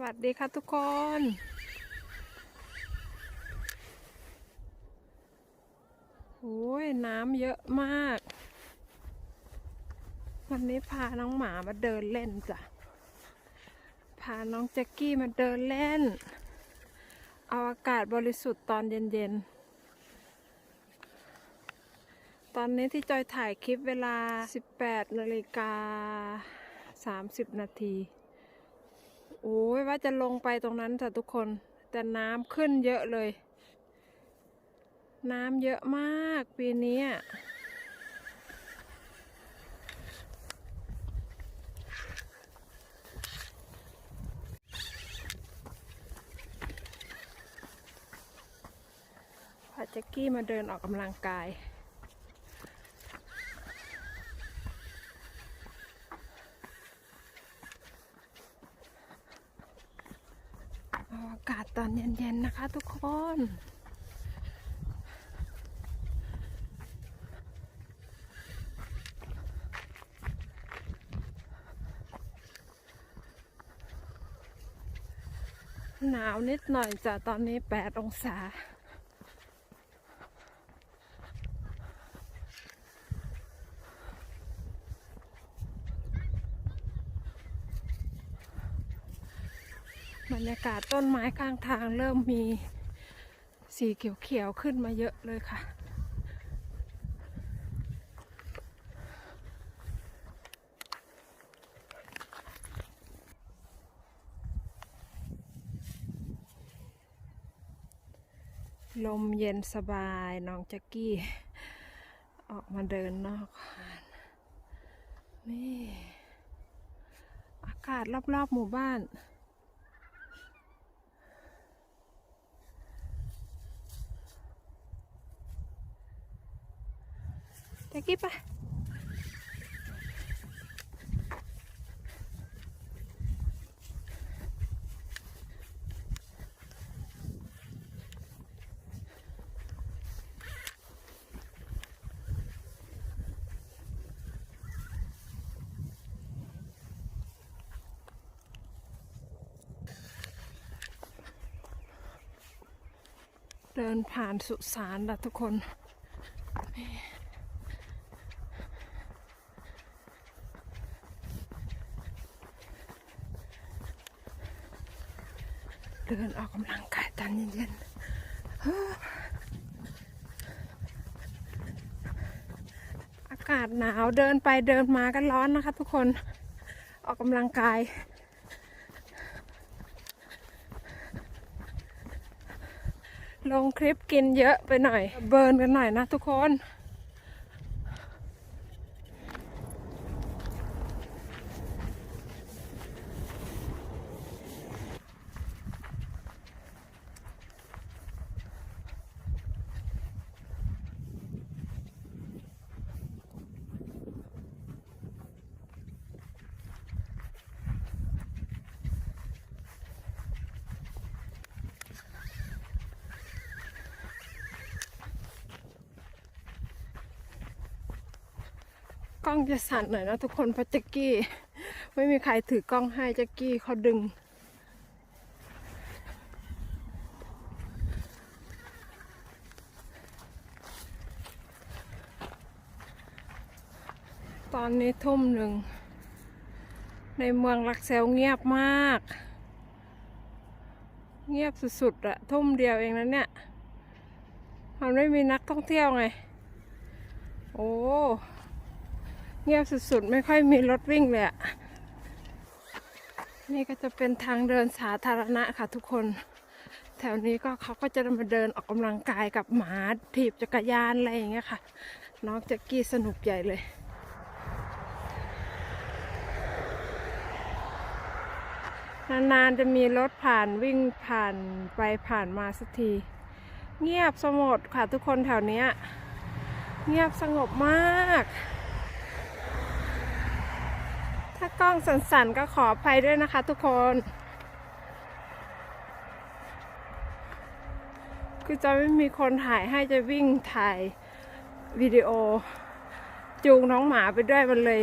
วัสดีค่ะทุกคน โอ้ยน้ำเยอะมาก วันนี้พาน้องหมามาเดินเล่นจ้ะ พาน้องแจ็กกี้มาเดินเล่น เอาอากาศบริสุทธิ์ตอนเย็นๆ ตอนนี้ที่จอยถ่ายคลิปเวลา 18นาฬิกา30 นาที โอ้ยว่าจะลงไปตรงนั้นแต่ทุกคน แต่น้ำขึ้นเยอะเลย น้ำเยอะมากปีนี้อะพาแจ็กกี้มาเดินออกกำลังกาย อากาศตอนเย็นๆนะคะทุกคน หนาวนิดหน่อยจ้ะตอนนี้ 8 องศา บรรยากาศต้นไม้ข้างทางเริ่มมีสีเขียวๆขึ้นมาเยอะเลยค่ะ ลมเย็นสบายน้องแจ็กกี้ ออกมาเดินนอกนนี่ อากาศรอบๆหมู่บ้าน กกี้ไปะเดินผ่านสุสานละทุกคน เดินออกกำลังกายตอนเย็นๆออากาศหนาวเดินไปเดินมาก็ร้อนนะคะทุกคนออกกำลังกายลงคลิปกินเยอะไปหน่อย เบิร์นกันหน่อยนะทุกคน กล้องจะสั่นหน่อยนะทุกคนเพราะแจ็กกี้ ไม่มีใครถือกล้องให้แจ็กกี้เขาดึง ตอนนี้ทุ่มหนึ่ง ในเมืองลักเซลเงียบมาก เงียบสุดๆอะทุ่มเดียวเองนะเนี่ยมันไม่มีนักท่องเที่ยวไง โอ้ เงียบสุดๆ ไม่ค่อยมีรถวิ่งเลยอะนี่ก็จะเป็นทางเดินสาธารณะค่ะทุกคน แถวนี้ก็เขาก็จะมาเดินออกกำลังกายกับหมาถีบจักรยานอะไรอย่างเงี้ยค่ะ น้องแจ็กกี้สนุกใหญ่เลยนานๆจะมีรถผ่านวิ่งผ่านไปผ่านมาสักที เงียบสงบค่ะทุกคนแถวนี้เงียบสงบมาก กล้องสั่นๆ ก็ขออภัยด้วยนะคะทุกคน คือจะไม่มีคนถ่ายให้จะวิ่งถ่ายวิดีโอ จูงน้องหมาไปด้วยมันเลย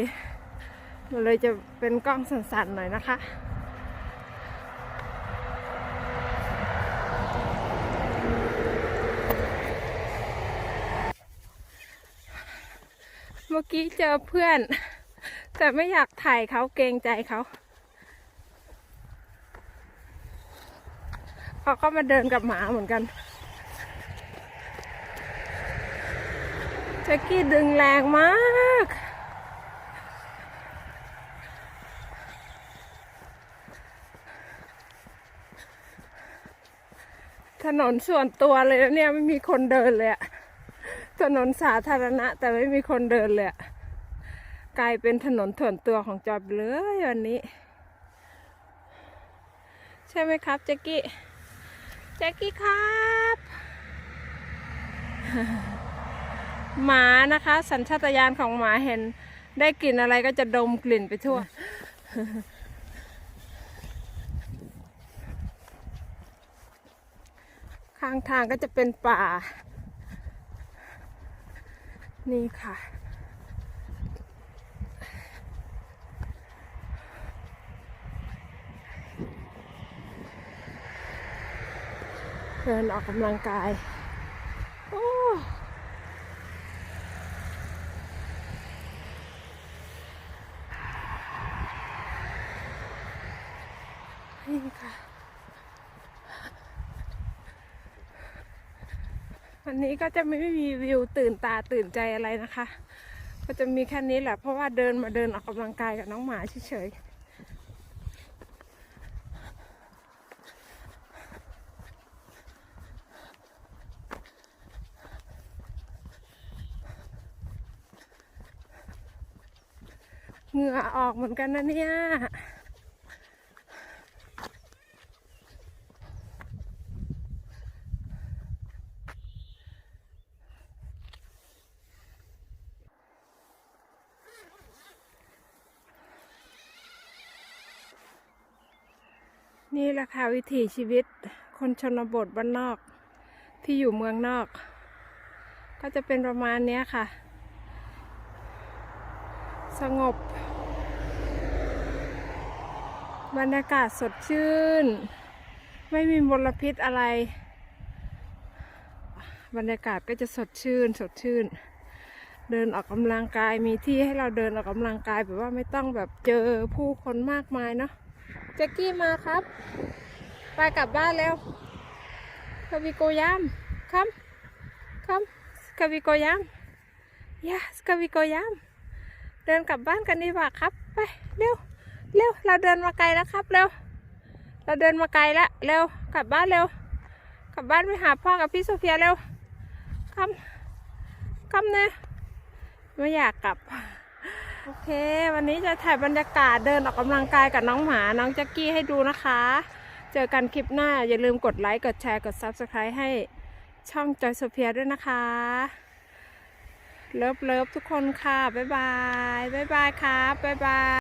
มันเลยจะเป็นกล้องสั่นๆ หน่อยนะคะเมื่อกี้เจอเพื่อน แต่ไม่อยากถ่ายเขาเกรงใจเขาเขาก็มาเดินกับหมาเหมือนกันแจ็กกี้ดึงแรงมากถนนส่วนตัวเลยนะเนี่ยไม่มีคนเดินเลยอะถนนสาธารณะแต่ไม่มีคนเดินเลยอะ กลายเป็นถนนส่วนตัวของจอยไปเลยวันนี้ ใช่ไหมครับแจ็กกี้แจ็กกี้ครับ หมานะคะ สัญชาตญาณของหมาเห็น ได้กลิ่นอะไรก็จะดมกลิ่นไปทั่ว ข้างทางก็จะเป็นป่า นี่ค่ะ เดินออกกำลังกาย โอ้นี่ค่ะวันนี้ก็จะไม่มีวิวตื่นตาตื่นใจอะไรนะคะ ก็จะมีแค่นี้แหละ เพราะว่าเดินมาเดินออกกำลังกายกับน้องหมาเฉยๆ เหงื่อออกเหมือนกันนะเนี่ยนี่แหละค่ะวิถีชีวิตคนชนบทบ้านนอกที่อยู่เมืองนอก ก็จะเป็นประมาณนี้ค่ะ สงบบรรยากาศสดชื่น ไม่มีมลพิษอะไร บรรยากาศก็จะสดชื่นสดชื่น เดินออกกำลังกายมีที่ให้เราเดินออกกำลังกายแบบว่าไม่ต้องแบบเจอผู้คนมากมายเนาะแจ็กกี้มาครับ ไปกลับบ้านแล้วคาวิโกยามคัมคัมคาวิโกยามยาสคาวิโกยาม เดินกลับบ้านกันดีกว่าครับ ไปเร็วเร็วเราเดินมาไกลแล้วครับเร็วเราเดินมาไกลแล้วเร็วกลับบ้านเร็ว กลับบ้านไปหาพ่อกับพี่โซเฟียเร็วคัมคัมเนี่ยไม่อยากกลับโอเค วันนี้จะถ่ายบรรยากาศเดินออกกำลังกายกับน้องหมาน้องแจ็กกี้ให้ดูนะคะ เจอกันคลิปหน้าอย่าลืมกดไลค์กดแชร์กด Subscribe ให้ช่องจอยโซเฟียด้วยนะคะ เลิฟเลิฟทุกคนค่ะ บ๊ายบาย บ๊ายบายครับ บ๊ายบาย